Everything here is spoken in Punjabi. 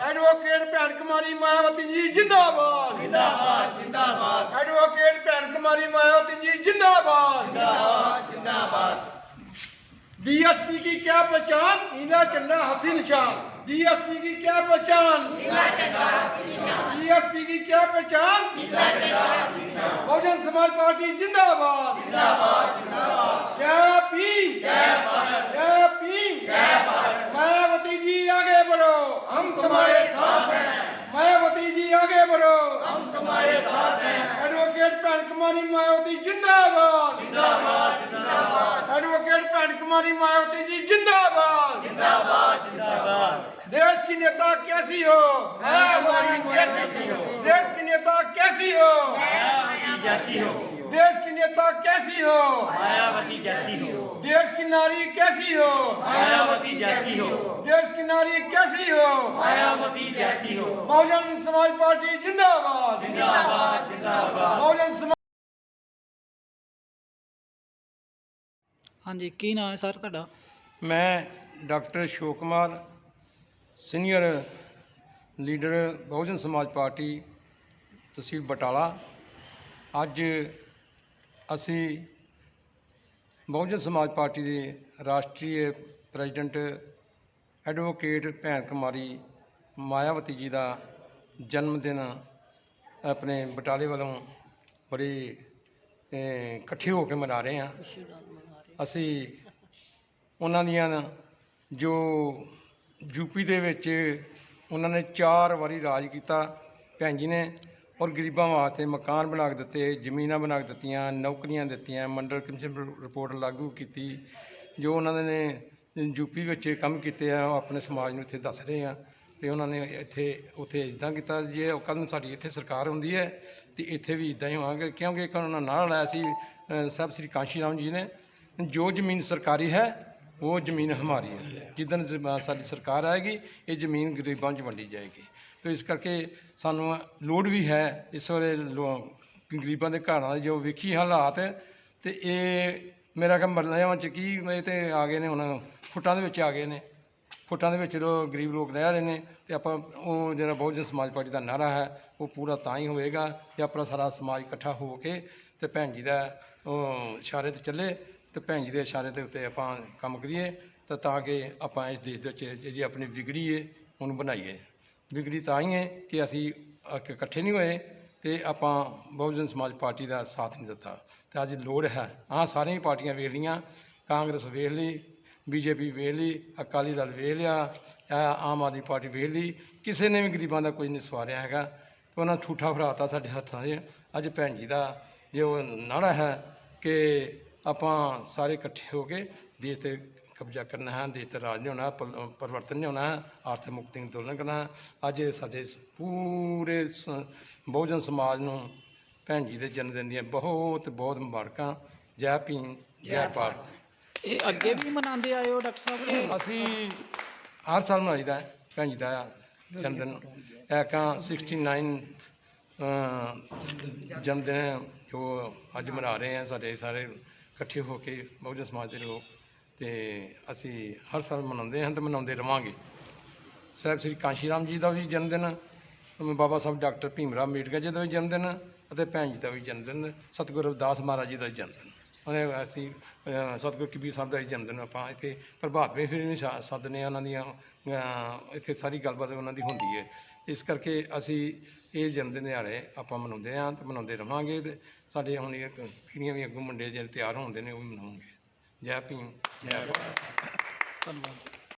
ایڈوکیٹ بھین کماری مایاوتی جی جندہ باد ایڈوکیٹ بھین کماری مایاوتی جی جندہ باد باد باد ڈی ایس پی کی کیا پہچان؟ نیلا چنڈا ہاتھی نشان۔ ڈی ایس پی کی کیا پہچان؟ ڈی ایس پی کی کیا پہچان؟ بہجن سماج پارٹی زندہ آباد جے پی جے وتی جی آگے بڑھو۔ ہم تمہارے ساتھ ہیں۔ مایاوتی جی آگے بڑھو۔ ہم تمہارے ساتھ ہیں۔ ایڈوکیٹ بہن کمانی مایاوتی زندہ آباد زندہ آباد زندہ آباد कुमारी मायावती जी जिंदाबाद जिंदाबाद जिंदाबाद देश की नेता कैसी हो कैसी हो देश की नेता कैसी हो जैसी हो देश की नेता कैसी हो मायावती जैसी हो देश की नारी कैसी हो मायावती जैसी हो देश की नारी कैसी हो मायावती जैसी हो बहुजन समाज पार्टी जिंदाबाद जिंदाबाद जिंदाबाद बहुजन ਹਾਂਜੀ ਕੀ ਨਾਮ ਹੈ ਸਰ ਤੁਹਾਡਾ? ਮੈਂ doctor Ashok Kumar senior leader Bahujan Samaj party tehsil Batala. ਅੱਜ ਅਸੀਂ ਬਹੁਜਨ ਸਮਾਜ ਪਾਰਟੀ ਦੇ ਰਾਸ਼ਟਰੀ ਪ੍ਰੈਜ਼ੀਡੈਂਟ ਐਡਵੋਕੇਟ ਭੈਣ ਕੁਮਾਰੀ ਮਾਇਆਵਤੀ ਜੀ ਦਾ ਜਨਮ ਦਿਨ ਆਪਣੇ ਬਟਾਲੇ ਵੱਲੋਂ ਬੜੇ ਇਕੱਠੇ ਹੋ ਕੇ ਮਨਾ ਰਹੇ ਹਾਂ। ਅਸੀਂ ਉਹਨਾਂ ਦੀਆਂ ਜੋ ਯੂਪੀ ਦੇ ਵਿੱਚ ਉਹਨਾਂ ਨੇ ਚਾਰ ਵਾਰੀ ਰਾਜ ਕੀਤਾ ਭੈਣ ਜੀ ਨੇ ਔਰ ਗਰੀਬਾਂ ਵਾਸਤੇ ਮਕਾਨ ਬਣਾ ਕੇ ਦਿੱਤੇ ਜ਼ਮੀਨਾਂ ਬਣਾ ਕੇ ਦਿੱਤੀਆਂ ਨੌਕਰੀਆਂ ਦਿੱਤੀਆਂ ਮੰਡਲ ਕਮਿਸ਼ਨ ਰਿਪੋਰਟ ਲਾਗੂ ਕੀਤੀ ਜੋ ਉਹਨਾਂ ਨੇ ਯੂਪੀ ਵਿੱਚ ਕੰਮ ਕੀਤੇ ਆ ਉਹ ਆਪਣੇ ਸਮਾਜ ਨੂੰ ਇੱਥੇ ਦੱਸ ਰਹੇ ਆ ਤੇ ਉਹਨਾਂ ਨੇ ਇੱਥੇ ਉੱਥੇ ਇਦਾਂ ਕੀਤਾ ਜੇ ਕੱਲ੍ਹ ਨੂੰ ਸਾਡੀ ਇੱਥੇ ਸਰਕਾਰ ਹੁੰਦੀ ਹੈ ਤੇ ਇੱਥੇ ਵੀ ਇਦਾਂ ਹੀ ਹੋਵਾਂਗੇ ਕਿਉਂਕਿ ਇੱਕ ਉਹਨਾਂ ਨਾਲ ਲਾਇਆ ਸੀ ਅ, ਸਾਹਿਬ ਸ੍ਰੀ ਕਾਂਸ਼ੀ ਰਾਮ ਜੀ ਨੇ ਜੋ ਜ਼ਮੀਨ ਸਰਕਾਰੀ ਹੈ, ਉਹ ਜ਼ਮੀਨ ਹਮਾਰੀ ਹੈ। ਜਿੱਦਣ ਜ਼ਮ- ਸਾਡੀ ਸਰਕਾਰ ਆਏਗੀ, ਇਹ ਜ਼ਮੀਨ ਗਰੀਬਾਂ 'ਚ ਵੰਡੀ ਜਾਏਗੀ। ਤੇ ਇਸ ਕਰਕੇ ਸਾਨੂੰ ਲੋੜ ਵੀ ਹੈ, ਇਸ ਵੇਲੇ ਲੋ- ਗਰੀਬਾਂ ਦੇ ਘਰਾਂ ਦੇ ਜੋ ਵੇਖੀ ਹਾਲਾਤ, ਤੇ ਇਹ ਮੇਰਾ ਕੰਮ ਮਰਲਿਆਂ ਚ ਕੀ, ਇਹ ਤੇ ਆ ਗਏ ਨੇ ਹੁਣ, ਫੁੱਟਾਂ ਦੇ ਵਿੱਚ ਆ ਗਏ ਨੇ। ਫੁੱਟਾਂ ਦੇ ਵਿੱਚ ਜੋ ਗਰੀਬ ਲੋਕ ਰਹਿ ਰਹੇ ਨੇ, ਤੇ ਆਪਾਂ ਉਹ ਜਿਹੜਾ ਬਹੁਜਨ ਸਮਾਜ ਪਾਰਟੀ ਦਾ ਨਾਰਾ ਹੈ, ਉਹ ਪੂਰਾ ਤਾਂ ਹੀ ਹੋਏਗਾ ਕਿ ਆਪਣਾ ਸਾਰਾ ਸਮਾਜ ਇਕੱਠਾ ਹੋ ਕੇ ਤੇ ਭੈਣ ਜੀ ਦਾ, ਉਹ ਇਸ਼ਾਰੇ ਤੇ ਚੱਲੇ ਤੇ ਭੈਣ ਜੀ ਦੇ ਇਸ਼ਾਰੇ ਦੇ ਉੱਤੇ ਆਪਾਂ ਕੰਮ ਕਰੀਏ ਤਾਂ ਤਾਂ ਕਿ ਆਪਾਂ ਇਸ ਦੇਸ਼ ਦੇ ਵਿੱਚ ਜਿਹੜੀ ਆਪਣੀ ਵਿਗੜੀ ਹੈ ਉਹਨੂੰ ਬਣਾਈਏ। ਵਿਗੜੀ ਤਾਂ ਹੀ ਹੈ ਕਿ ਅਸੀਂ ਇਕੱਠੇ ਨਹੀਂ ਹੋਏ ਤੇ ਆਪਾਂ ਬਹੁਜਨ ਸਮਾਜ ਪਾਰਟੀ ਦਾ ਸਾਥ ਨਹੀਂ ਦਿੱਤਾ। ਤੇ ਅੱਜ ਲੋੜ ਹੈ, ਆਹ ਸਾਰੀਆਂ ਹੀ ਪਾਰਟੀਆਂ ਵੇਖ ਲਈਆਂ, ਕਾਂਗਰਸ ਵੇਖ ਲਈ, ਬੀਜੇਪੀ ਵੇਖ ਲਈ, ਅਕਾਲੀ ਦਲ ਵੇਖ ਲਿਆ ਆਮ ਆਦਮੀ ਪਾਰਟੀ ਵੇਖ ਲਈ, ਕਿਸੇ ਨੇ ਵੀ ਗਰੀਬਾਂ ਦਾ ਕੋਈ ਨਹੀਂ ਸਵਾਰਿਆ ਹੈਗਾ। ਤੇ ਉਹਨਾਂ ਠੂਠਾ ਫਰਾਤਾ ਸਾਡੇ ਹੱਥਾਂ 'ਚ। ਅੱਜ ਭੈਣ ਜੀ ਦਾ ਜੇ ਉਹ ਨਾਰਾ ਹੈ ਕਿ ਆਪਾਂ ਸਾਰੇ ਇਕੱਠੇ ਹੋ ਕੇ ਦੇਸ਼ ਤੇ ਕਬਜ਼ਾ ਕਰਨਾ ਹੈ ਦੇਸ਼ ਤੇ ਰਾਜ ਲਿਆਉਣਾ ਪਰਿਵਰਤਨ ਲਿਆਉਣਾ ਹੈ ਆਰਥਿਕ ਮੁਕਤੀ ਅੰਦੋਲਨ ਕਰਨਾ। ਅੱਜ ਸਾਡੇ ਪੂਰੇ ਬਹੁਜਨ ਸਮਾਜ ਨੂੰ ਭੈਣ ਜੀ ਦੇ ਜਨਮ ਦਿਨ ਦੀਆਂ ਬਹੁਤ ਬਹੁਤ ਮੁਬਾਰਕਾਂ। ਜੈ ਭੀਮ ਜੈ ਭਾਰਤ। ਇਹ ਅੱਗੇ ਵੀ ਮਨਾਉਂਦੇ ਆਏ ਹੋ ਡਾਕਟਰ ਸਾਹਿਬ? ਅਸੀਂ ਹਰ ਸਾਲ ਮਨਾਈਦਾ ਭੈਣ ਜੀ ਦਾ ਜਨਮ ਦਿਨ। ਐਕਾਂ 69 ਅ, ਜਨਮ ਦਿਨ ਜੋ ਅੱਜ ਮਨਾ ਰਹੇ ਹਾਂ ਸਾਡੇ ਸਾਰੇ ਇਕੱਠੇ ਹੋ ਕੇ ਬਹੁਜਨ ਸਮਾਜ ਦੇ ਲੋਕ ਤੇ ਅਸੀਂ ਹਰ ਸਾਲ ਮਨਾਉਂਦੇ ਹਾਂ ਤੇ ਮਨਾਉਂਦੇ ਰਵਾਂਗੇ। ਸਾਹਿਬ ਸ੍ਰੀ ਕਾਂਸ਼ੀ ਰਾਮ ਜੀ ਦਾ ਵੀ ਜਨਮ ਦਿਨ ਬਾਬਾ ਸਾਹਿਬ ਡਾਕਟਰ ਭੀਮ ਰਾਵ ਅੰਬੇਡਕਰ ਜੀ ਦਾ ਵੀ ਜਨਮ ਦਿਨ ਅਤੇ ਭੈਣ ਜੀ ਦਾ ਵੀ ਜਨਮ ਦਿਨ ਸਤਿਗੁਰੂ ਰਵਿਦਾਸ ਮਹਾਰਾਜ ਜੀ ਦਾ ਵੀ ਜਨਮ ਦਿਨ ਉਹਨੇ ਅਸੀਂ ਸਤਿਗੁਰੂ ਕਬੀਰ ਸਾਹਿਬ ਦਾ ਵੀ ਜਨਮ ਦਿਨ ਆਪਾਂ ਇੱਥੇ ਪ੍ਰਭਾਤ ਵੀ ਫਿਰ ਵੀ ਸਾ- ਹਾਂ ਉਹਨਾਂ ਦੀਆਂ ਇੱਥੇ ਸਾਰੀ ਗੱਲਬਾਤ ਉਹਨਾਂ ਦੀ ਹੁੰਦੀ ਹੈ। ਇਸ ਕਰਕੇ ਅਸੀਂ ਇਹ ਜਨਮ ਦਿਨ ਦਿਹਾੜੇ ਆਪਾਂ ਮਨਾਉਂਦੇ ਹਾਂ ਤੇ ਮਨਾਉਂਦੇ ਰਵਾਂਗੇ ਤੇ ਸਾਡੇ ਹੁਣ ਇਹ ਪੀੜ੍ਹੀਆਂ ਵੀ ਅੱਗੋਂ ਮੁੰਡੇ ਜਿਹੜੇ ਤਿਆਰ ਹੁੰਦੇ ਨੇ ਉਹ ਵੀ ਮਨਾਉਂਗੇ ਜੈ ਭੀਮ। ਜੈ ਭਾਰਤ। ਧੰਨਵਾਦ।